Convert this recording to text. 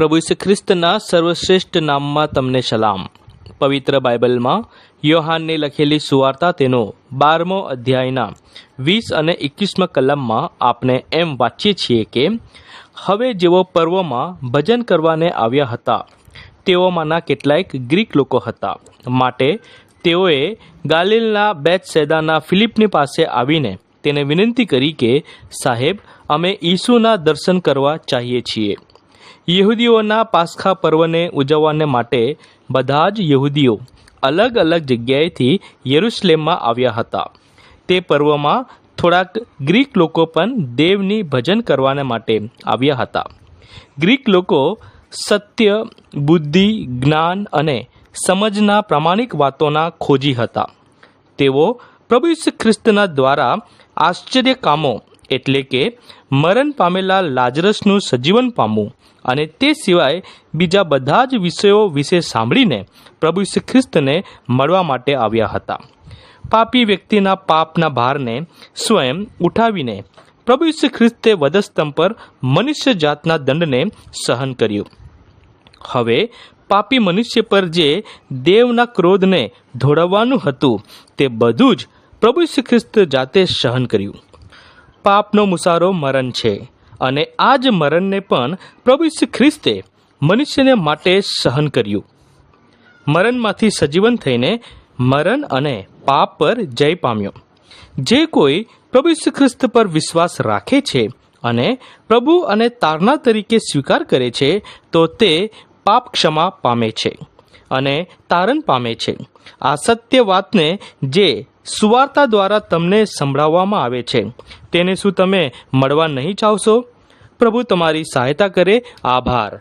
પ્રભુ ઈસુ ખ્રિસ્તના સર્વશ્રેષ્ઠ નામમાં તમને સલામ. પવિત્ર બાઇબલમાં યોહાનને લખેલી સુવાર્તા તેનો બારમો અધ્યાયના વીસ અને એકવીસમાં કલમમાં આપણે એમ વાંચીએ છીએ કે, હવે જેઓ પર્વમાં ભજન કરવાને આવ્યા હતા, તેઓમાંના કેટલાક ગ્રીક લોકો હતા. માટે તેઓએ ગાલિલના બેચ સેદાના ફિલિપની પાસે આવીને તેને વિનંતી કરી કે, સાહેબ, અમે ઈસુના દર્શન કરવા ચાહીએ છીએ. યહૂદીઓના પાસખા પર્વને ઉજવવાને માટે બધા જ યહૂદીઓ અલગ અલગ જગ્યાએથી યરુશલેમમાં આવ્યા હતા. તે પર્વમાં થોડાક ગ્રીક લોકો પણ દેવની ભજન કરવાને માટે આવ્યા હતા. ગ્રીક લોકો સત્ય, બુદ્ધિ, જ્ઞાન અને સમજના પ્રામાણિક વાતોના ખોજી હતા. તેઓ પ્રભુ ખ્રિસ્તના દ્વારા આશ્ચર્ય કામો એટલે કે મરણ પામેલા લાજરસનું સજીવન પામવું. અને તે સિવાય બીજા બધા જ વિષયો વિશે સાંભળીને પ્રભુ શ્રી ખ્રિસ્તને મળવા માટે આવ્યા હતા. પાપી વ્યક્તિના પાપના ભારને સ્વયં ઉઠાવીને પ્રભુ શ્રી ખ્રિસ્તે વધસ્તંભ પર મનુષ્ય જાતના દંડને સહન કર્યું. હવે પાપી મનુષ્ય પર જે દેવના ક્રોધને ધોળવવાનું હતું, તે બધું જ પ્રભુ શ્રી ખ્રિસ્ત જાતે સહન કર્યું. પાપનો મુસારો મરણ છે. અને આ જ મરણને પણ પ્રભુ ઈસુ ખ્રિસ્તે મનુષ્યને માટે સહન કર્યું. મરણમાંથી સજીવન થઈને મરણ અને પાપ પર જય પામ્યો. જે કોઈ પ્રભુ ઈસુ ખ્રિસ્ત પર વિશ્વાસ રાખે છે અને પ્રભુ અને તારણા તરીકે સ્વીકાર કરે છે, તો તે પાપ ક્ષમા પામે છે અને તારણ પામે છે. આ સત્ય વાતને જે સુવાર્તા દ્વારા તમને સંભળાવવામાં આવે છે. તેને શું તમે મળવા નહીં ચાહશો પ્રભુ તમારી સહાયતા કરે. આભાર.